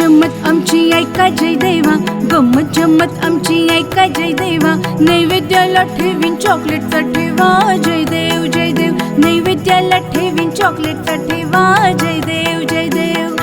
आमची ऐका जय देवा गंमत जम्मत आमची ऐका जय देवा नैवेद्याला ठेवीन चॉकलेटचा ठेवा जय देव जय देव नैवेद्याला ठेवीन चॉकलेटचा ठेवा जय देव जय देव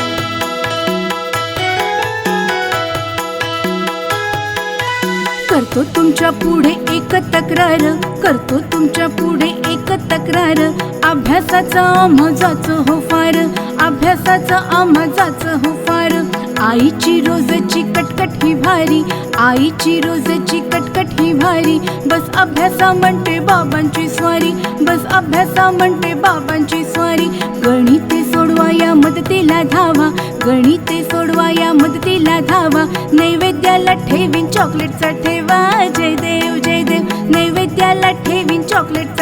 करतो तुमच्यापुढे एक तक्रार करतो तुमच्यापुढे एक तक्रार. अभ्यासाचा आम्हाचाच हो फार अभ्यासाचा आम्हाचाच हो फार. आईची रोजची कटकट ही भारी आईची रोजची कटकट ही भारी. बस अभ्यासा म्हणते बाबांची स्वारी बस अभ्यासा म्हणते बाबांची स्वारी. गणिते सोडवा या मदतीला धावा गणिते सोडवा या मदतीला धावा. नैवेद्याला ठेवीन चॉकलेटचा ठेवा. जय देव जय देव. नैवेद्याला ठेवीन चॉकलेटचा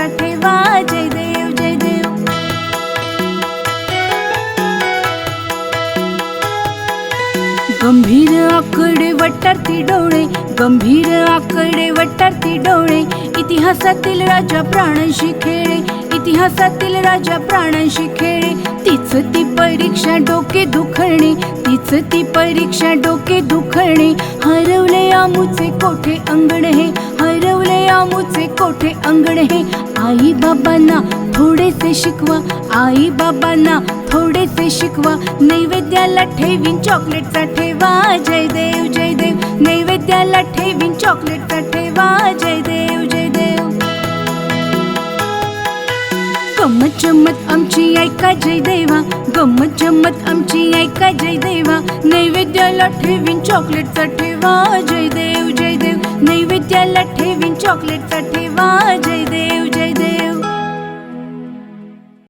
गंभीर आकडे वटारती डोळे गंभीर आकडे वटारती डोळे. इतिहासातील राजा प्राणांशी खेळे इतिहासातील राजा प्राणांशी खेळे. तीच ती परीक्षा डोके दुखणे तीच ती परीक्षा डोके दुखणे. हरवले आमुचे कोठे अंगण हे हरवले आमुचे कोठे अंगण हे. आई बाबांना थोडेसे शिकवा आई बाबांना थोडेसे शिकवा. नैवेद्याला ठेवीन चॉकलेटचा ठेवा. जय देव जय देव. नैवेद्याला ठेवीन चॉकलेटचा ठेवा. जय देव जय देव. गमत जम्मत आमची ऐका जय देवा. गमत जम्मत आमची ऐका जय देवा. नैवेद्याला ठेवीन चॉकलेटचा ठेवा. जय देव जय देव. नैवेद्याला ठेवीन चॉकलेटचा ठेवा. जय जय देव.